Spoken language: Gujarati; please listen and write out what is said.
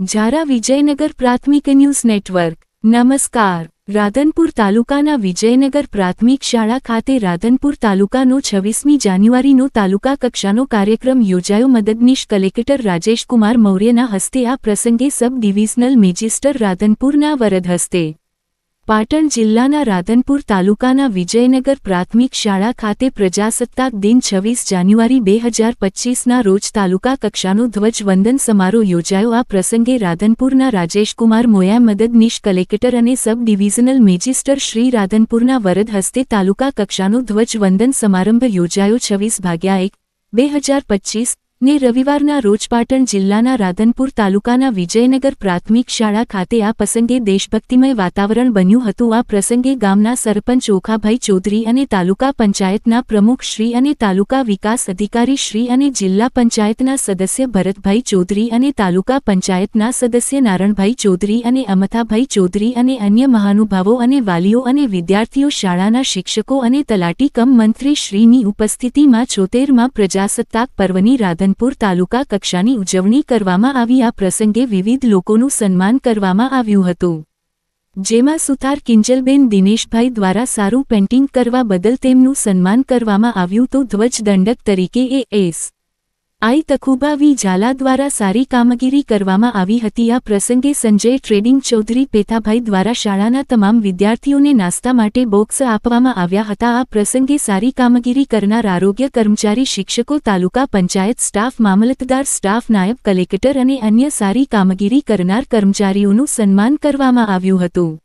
ઝારા વિજયનગર પ્રાથમિક ન્યૂઝ નેટવર્ક. નમસ્કાર. રાધનપુર તાલુકાના વિજયનગર પ્રાથમિક શાળા ખાતે રાધનપુર તાલુકાનો છવ્વીસમી જાન્યુઆરીનો તાલુકા કક્ષાનો કાર્યક્રમ યોજાયો. મદદનીશ કલેક્ટર રાજેશકુમાર મૌર્યના હસ્તે આ પ્રસંગે સબ ડિવિઝનલ મેજિસ્ટર રાધનપુરના વરદ હસ્તે પાટણ જિલ્લાના રાધનપુર તાલુકાના વિજયનગર પ્રાથમિક શાળા ખાતે પ્રજાસત્તાક દિન છવ્વીસ જાન્યુઆરી બે હજાર પચ્ચીસના રોજ તાલુકા કક્ષાનો ધ્વજવંદન સમારોહ યોજાયો. આ પ્રસંગે રાધનપુરના રાજેશકુમાર મોયા મદદનીશ કલેક્ટર અને સબ ડિવિઝનલ મેજિસ્ટર શ્રી રાધનપુરના વરદ હસ્તે તાલુકા કક્ષાનો ધ્વજવંદન સમારંભ યોજાયો. છવ્વીસ ભાગ્યા એક, બે હજાર પચ્ચીસ ને રવિવારના રોજ પાટણ જિલ્લાના રાધનપુર તાલુકાના વિજયનગર પ્રાથમિક શાળા ખાતે આ પ્રસંગે દેશભક્તિમય વાતાવરણ બન્યું હતું. આ પ્રસંગે ગામના સરપંચ ઓખાભાઈ ચૌધરી અને તાલુકા પંચાયતના પ્રમુખ શ્રી અને તાલુકા વિકાસ અધિકારી શ્રી અને જિલ્લા પંચાયતના સદસ્ય ભરતભાઈ ચૌધરી અને તાલુકા પંચાયતના સદસ્ય નારણભાઈ ચૌધરી અને અમથાભાઈ ચૌધરી અને અન્ય મહાનુભાવો અને વાલીઓ અને વિદ્યાર્થીઓ શાળાના શિક્ષકો અને તલાટી કમ મંત્રી શ્રીની ઉપસ્થિતિમાં છોતેરમાં પ્રજાસત્તાક પર્વની રાધનપુર તાલુકા કક્ષાની ઉજવણી કરવામાં આવી. આ પ્રસંગે વિવિધ લોકોનું સન્માન કરવામાં આવ્યું હતું. જેમાં સુથાર કિંજલબેન દિનેશભાઈ દ્વારા સારું પેન્ટિંગ કરવા બદલ તેમનું સન્માન કરવામાં આવ્યું તો ધ્વજ દંડક તરીકે એ એસ આઈ તખુબા વી ઝાલા દ્વારા સારી કામગીરી કરવામાં આવી હતી. આ પ્રસંગે સંજય ટ્રેડિંગ ચૌધરી પેથાભાઈ દ્વારા શાળાના તમામ વિદ્યાર્થીઓને નાસ્તા માટે બોક્સ આપવામાં આવ્યા હતા. આ પ્રસંગે સારી કામગીરી કરનાર આરોગ્ય કર્મચારી શિક્ષકો, તાલુકા પંચાયત સ્ટાફ, મામલતદાર સ્ટાફ, નાયબ કલેક્ટર અને અન્ય સારી કામગીરી કરનાર કર્મચારીઓનું સન્માન કરવામાં આવ્યું હતું.